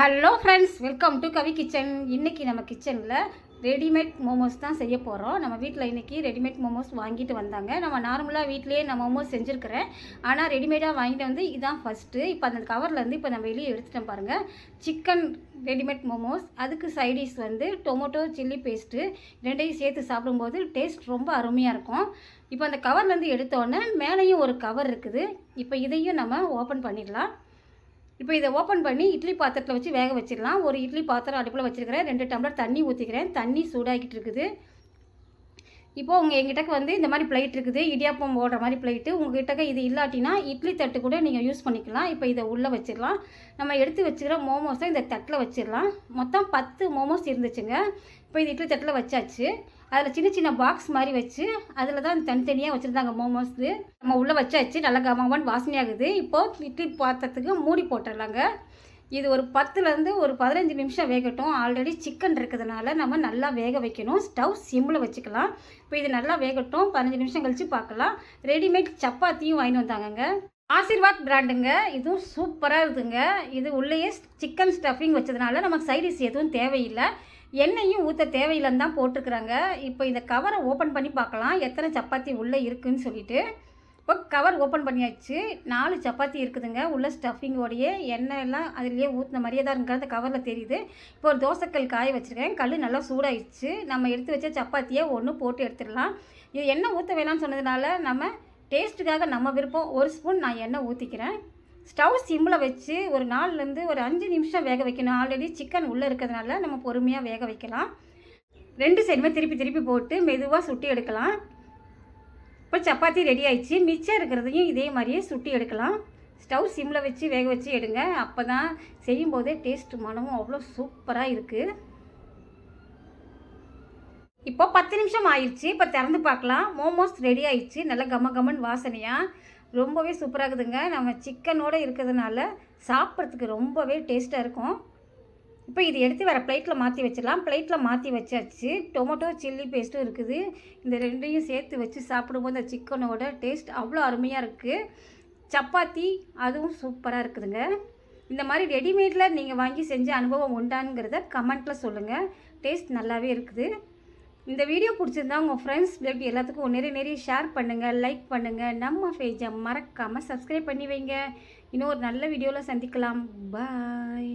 Hello friends welcome to Kavi kitchen இன்றைக்கி நம்ம கிச்சனில் ரெடிமேட் மோமோஸ் தான் செய்ய போகிறோம் நம்ம வீட்டில் இன்றைக்கி ரெடிமேட் மோமோஸ் வாங்கிட்டு வந்தாங்க. நம்ம நார்மலாக வீட்டிலேயே நான் மோமோஸ் செஞ்சுருக்கிறேன். ஆனால் ரெடிமேடாக வாங்கிட்டு வந்து இதுதான் ஃபஸ்ட்டு இப்போ அந்த கவர்லேருந்து இப்போ நம்ம வெளியே எடுத்துட்டோம் பாருங்கள் சிக்கன் ரெடிமேட் மோமோஸ் அதுக்கு சைடிஷ் வந்து டொமேட்டோ சில்லி பேஸ்ட்டு ரெண்டையும் சேர்த்து சாப்பிடும்போது டேஸ்ட் ரொம்ப அருமையாக இருக்கும். இப்போ அந்த கவர்லேருந்து எடுத்தோடனே மேலேயும் ஒரு கவர் இருக்குது. இப்போ இதையும் நம்ம ஓப்பன் பண்ணிடலாம். இப்போ இதை ஓப்பன் பண்ணி இட்லி பாத்திரத்தில் வச்சு வேக வச்சிடலாம். ஒரு இட்லி பாத்திரம் அடுப்பில் வச்சுருக்கிறேன். ரெண்டு டம்ளர் தண்ணி ஊற்றிக்கிறேன் தண்ணி சூடாகிட்டு இருக்குது. இப்போ உங்கள் எங்கிட்டக்கு வந்து இந்த மாதிரி பிளேட் இருக்குது இடியாப்பம் போடுற மாதிரி பிளேட்டு உங்ககிட்டக்க இது இல்லாட்டினா இட்லி தட்டு கூட நீங்கள் யூஸ் பண்ணிக்கலாம். இப்போ இதை உள்ளே வச்சிடலாம். நம்ம எடுத்து வச்சுக்கிற மோமோஸை இந்த தட்டில் வச்சிடலாம். மொத்தம் பத்து மோமோஸ் இருந்துச்சுங்க. இப்போ இது இட்லி தட்டில் வச்சாச்சு. அதில் சின்ன சின்ன பாக்ஸ் மாதிரி வச்சு அதில் தான் தனித்தனியாக வச்சுருந்தாங்க மோமோஸு நம்ம உள்ளே வச்சாச்சு. நல்லா கமகமன் வாசனையாகுது. இப்போது இட்லி பாத்திரத்துக்கு மூடி போட்டுடலாங்க. இது ஒரு பத்துலேருந்து ஒரு பதினஞ்சு நிமிஷம் வேகட்டும். ஆல்ரெடி சிக்கன் இருக்கிறதுனால நம்ம நல்லா வேக வைக்கணும். ஸ்டவ் சிம்மில் வச்சுக்கலாம். இப்போ இது நல்லா வேகட்டும். பதினஞ்சு நிமிஷம் கழித்து பார்க்கலாம். ரெடிமேட் சப்பாத்தியும் வாங்கிட்டு வந்தாங்கங்க. ஆசீர்வாத் பிராண்டுங்க. இதுவும் சூப்பராக இருக்குதுங்க. இது உள்ளேயே சிக்கன் ஸ்டஃபிங் வச்சதுனால நமக்கு சைடிஸ் எதுவும் தேவையில்லை. எண்ணெயும் ஊற்ற தேவையில்லைன்னு தான் போட்டிருக்கிறாங்க. இப்போ இந்த கவரை ஓப்பன் பண்ணி பார்க்கலாம். எத்தனை சப்பாத்தி உள்ளே இருக்குன்னு சொல்லிட்டு. இப்போ கவர் ஓப்பன் பண்ணியாச்சு. நாலு சப்பாத்தி இருக்குதுங்க. உள்ள ஸ்டஃபிங்கோடைய எண்ணெய் எல்லாம் அதுலேயே ஊற்றின மாதிரியே தான் இருக்கிற அந்த கவரில் தெரியுது. இப்போ ஒரு தோசைக்கல் காய வச்சுருக்கேன். கல் நல்லா சூடாயிடுச்சு. நம்ம எடுத்து வச்ச சப்பாத்தியை ஒன்று போட்டு எடுத்துடலாம். இது எண்ணெய் ஊற்ற வேணாம்னு சொன்னதுனால நம்ம டேஸ்ட்டுக்காக நம்ம விருப்பம். ஒரு ஸ்பூன் நான் எண்ணெய் ஊற்றிக்கிறேன் ஸ்டவ் சிம்மில் வச்சு ஒரு நாலுலேருந்து ஒரு அஞ்சு நிமிஷம் வேக வைக்கணும். ஆல்ரெடி சிக்கன் உள்ளே இருக்கிறதுனால நம்ம பொறுமையாக வேக வைக்கலாம். ரெண்டு சைடுமே திருப்பி திருப்பி போட்டு மெதுவாக சுட்டி எடுக்கலாம். இப்போ சப்பாத்தி ரெடி ஆயிடுச்சு. மிச்சம் இருக்கிறதையும் இதே மாதிரியே சுட்டி எடுக்கலாம். ஸ்டவ் சிம்மில் வச்சு வேக வச்சு எடுங்க. அப்போ தான் செய்யும்போதே டேஸ்ட் மனமும் அவ்வளோ சூப்பராக இருக்குது இப்போ பத்து நிமிஷம் ஆயிடுச்சு. இப்போ திறந்து பார்க்கலாம். மோமோஸ் ரெடி ஆயிடுச்சு. நல்லா கம கமன் வாசனையாக ரொம்பவே சூப்பராக இருக்குதுங்க. நம்ம சிக்கனோடு இருக்கிறதுனால சாப்பிட்றதுக்கு ரொம்பவே டேஸ்ட்டாக இருக்கும். இப்போ இது எடுத்து வேறு பிளேட்டில் மாற்றி வச்சிடலாம். பிளேட்டில் மாற்றி வச்சாச்சு. டொமேட்டோ சில்லி பேஸ்ட்டும் இருக்குது. இந்த ரெண்டையும் சேர்த்து வச்சு சாப்பிடும்போது அந்த சிக்கனோட டேஸ்ட் அவ்வளோ அருமையாக இருக்குது சப்பாத்தி அதுவும் சூப்பராக இருக்குதுங்க. இந்த மாதிரி ரெடிமேடில் நீங்கள் வாங்கி செஞ்ச அனுபவம் உண்டானுங்கிறத கமெண்ட்டில் சொல்லுங்கள் டேஸ்ட் நல்லாவே இருக்குது. இந்த வீடியோ பிடிச்சிருந்தா உங்கள் ஃப்ரெண்ட்ஸ் பேபி எல்லாத்துக்கும் நிறைய நிறைய ஷேர் பண்ணுங்கள் லைக் பண்ணுங்கள் நம்ம பேஜை மறக்காமல் சப்ஸ்கிரைப் பண்ணி வைங்க. இன்னும் ஒரு நல்ல வீடியோவில் சந்திக்கலாம். பாய்